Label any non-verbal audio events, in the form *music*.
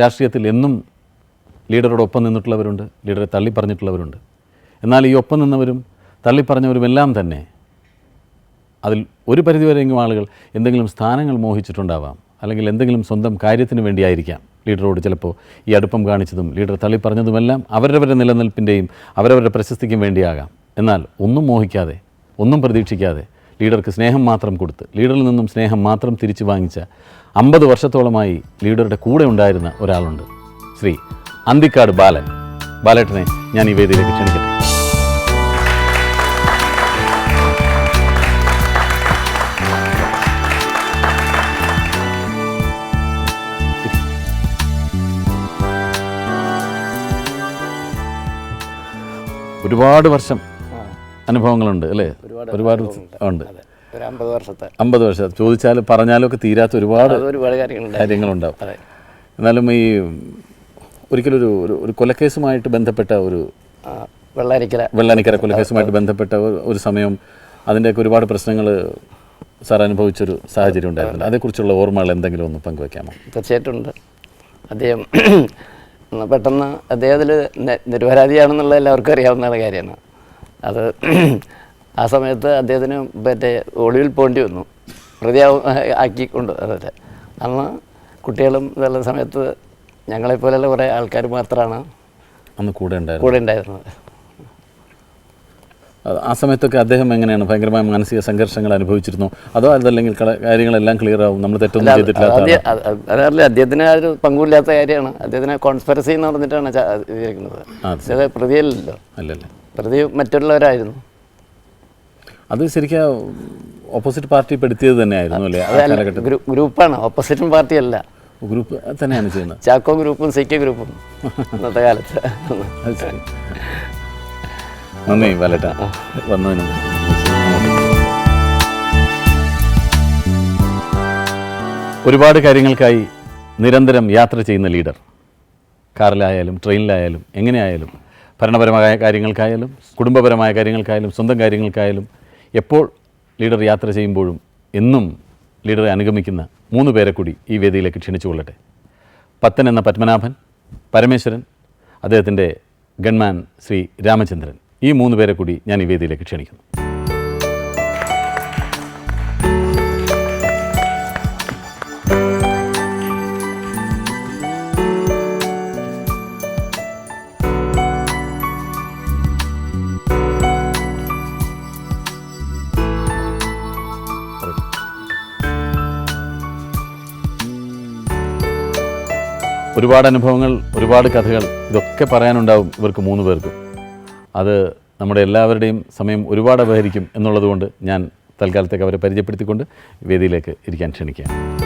രാഷ്ട്രീയത്തിൽ എന്നും ലീഡറോട് ഒപ്പം നിന്നിട്ടുള്ളവരുണ്ട് ലീഡറെ തള്ളിപ്പറഞ്ഞിട്ടുള്ളവരുണ്ട് എന്നാൽ ഈ ഒപ്പം നിന്നവരും തള്ളിപ്പറഞ്ഞവരുമെല്ലാം തന്നെ അതിൽ ഒരു പരിധിവരെയെങ്കിലും ആളുകൾ എന്തെങ്കിലും സ്ഥാനങ്ങൾ മോഹിച്ചിട്ടുണ്ടാവാം അല്ലെങ്കിൽ എന്തെങ്കിലും സ്വന്തം കാര്യത്തിന് വേണ്ടിയായിരിക്കാം ലീഡറോട് ചിലപ്പോൾ ഈ അടുപ്പം കാണിച്ചതും ലീഡർ തള്ളിപ്പറഞ്ഞതുമെല്ലാം അവരവരുടെ നിലനിൽപ്പിന്റെയും അവരവരുടെ പ്രശസ്തിക്കും വേണ്ടിയാകാം. എന്നാൽ ഒന്നും മോഹിക്കാതെ ഒന്നും പ്രതീക്ഷിക്കാതെ ലീഡർക്ക് സ്നേഹം മാത്രം കൊടുത്ത് ലീഡറിൽ നിന്നും സ്നേഹം മാത്രം തിരിച്ചു വാങ്ങിച്ച അമ്പത് വർഷത്തോളമായി ലീഡറുടെ കൂടെ ഉണ്ടായിരുന്ന ഒരാളുണ്ട്. ശ്രീ അന്തിക്കാട് ബാലൻ. ബാലേട്ടനെ ഞാൻ ഈ വേദിയിലേക്ക് ക്ഷണിക്കട്ടെ ഒരുപാട് വർഷം അനുഭവങ്ങളുണ്ട് അല്ലേ? ഒരുപാട് ഉണ്ട്. ഒരു അമ്പത് വർഷത്തെ. അമ്പത് വർഷം. ചോദിച്ചാൽ പറഞ്ഞാലും ഒക്കെ തീരാത്ത ഒരുപാട് ഒരുപാട് കാര്യങ്ങളുണ്ട്. കാര്യങ്ങളുണ്ടാവും. എന്നാലും ഈ ഒരിക്കലൊരു ഒരു ഒരു കൊലക്കേസുമായിട്ട് ബന്ധപ്പെട്ട ഒരു വെള്ളാനിക്കര വെള്ളാനിക്കര കൊലക്കേസുമായിട്ട് ബന്ധപ്പെട്ട ഒരു- സമയം അതിന്റെയൊക്കെ ഒരുപാട് പ്രശ്നങ്ങൾ സാർ അനുഭവിച്ചൊരു സാഹചര്യം ഉണ്ടായിരുന്നു അതേക്കുറിച്ചുള്ള ഓർമ്മകൾ എന്തെങ്കിലും ഒന്ന് പങ്കുവെക്കാമോ? തീർച്ചയായിട്ടും ഉണ്ട് അദ്ദേഹം പെട്ടെന്ന് അദ്ദേഹത്തിൽ നിരപരാധിയാണെന്നുള്ള എല്ലാവർക്കും അറിയാവുന്ന കാര്യമാണ്. അത് ആ സമയത്ത് അദ്ദേഹത്തിന് മറ്റേ ഒളിവിൽ പോകേണ്ടി വന്നു. പ്രതിയാവും ആക്കിക്കൊണ്ട് അതെ. അന്ന് കുട്ടികളും ഇതെല്ലാം സമയത്ത് ഞങ്ങളെപ്പോലെയുള്ള കുറേ ആൾക്കാർ മാത്രമാണ് അന്ന് കൂടെ ഉണ്ടായിരുന്നത്. കൂടെ ഉണ്ടായിരുന്നത്. ആ സമയത്തൊക്കെ അദ്ദേഹം എങ്ങനെയാണ് ഭയങ്കരമായ മാനസിക സംഘർഷങ്ങൾ അനുഭവിച്ചിരുന്നു? അതോ അതല്ലെങ്കിൽ കാര്യങ്ങളെല്ലാം ക്ലിയർ ആവും? നമ്മൾ തെറ്റൊന്നും ചെയ്തിട്ടില്ല അതല്ല അത് അത് അദ്ദേഹത്തിന് ആ ഒരു പങ്കുമില്ലാത്ത കാര്യമാണ്. അദ്ദേഹത്തിന് കോൺസ്പെറസി എന്ന് പറഞ്ഞിട്ടാണ് അത് പ്രതിയല്ലല്ലോ. അല്ലല്ലേ. പ്രതി മറ്റുള്ളവരായിരുന്നു. അത് ശരിക്കും ഓപ്പോസിറ്റ് പാർട്ടി പെടുത്തിയത് തന്നെയായിരുന്നു അല്ലേ? ഗ്രൂപ്പാണ്. ഓപ്പോസിറ്റും പാർട്ടി അല്ല ഗ്രൂപ്പ് തന്നെയാണ് ചെയ്യുന്നത്. ചാക്കോ ഗ്രൂപ്പും സി കെ ഗ്രൂപ്പും *laughs* ഇന്നത്തെ കാലത്ത്. നന്ദി വലട്ട. വന്നതിന് ഒരുപാട് കാര്യങ്ങൾക്കായി നിരന്തരം യാത്ര ചെയ്യുന്ന ലീഡർ. കാറിലായാലും ട്രെയിനിലായാലും എങ്ങനെയായാലും ഭരണപരമായ കാര്യങ്ങൾക്കായാലും കുടുംബപരമായ കാര്യങ്ങൾക്കായാലും സ്വന്തം കാര്യങ്ങൾക്കായാലും എപ്പോൾ ലീഡർ യാത്ര ചെയ്യുമ്പോഴും എന്നും ലീഡറെ അനുഗമിക്കുന്ന മൂന്ന് പേരെ കൂടി ഈ വേദിയിലേക്ക് ക്ഷണിച്ചു കൊള്ളട്ടെ. പത്തൻ എന്ന പത്മനാഭൻ പരമേശ്വരൻ അദ്ദേഹത്തിന്റെ ഗൺമാൻ ശ്രീ രാമചന്ദ്രൻ ഈ മൂന്ന് പേരെ കൂടി ഞാൻ ഈ വേദിയിലേക്ക് ക്ഷണിക്കുന്നു. ഒരുപാട് അനുഭവങ്ങൾ ഒരുപാട് കഥകൾ ഇതൊക്കെ പറയാനുണ്ടാവും ഇവർക്ക് മൂന്ന് പേർക്കും. അത് നമ്മുടെ എല്ലാവരുടെയും സമയം ഒരുപാട് അപഹരിക്കും എന്നുള്ളതുകൊണ്ട് ഞാൻ തൽക്കാലത്തേക്ക് അവരെ പരിചയപ്പെടുത്തിക്കൊണ്ട് വേദിയിലേക്ക് ഇരിക്കാൻ ക്ഷണിക്കുകയാണ്.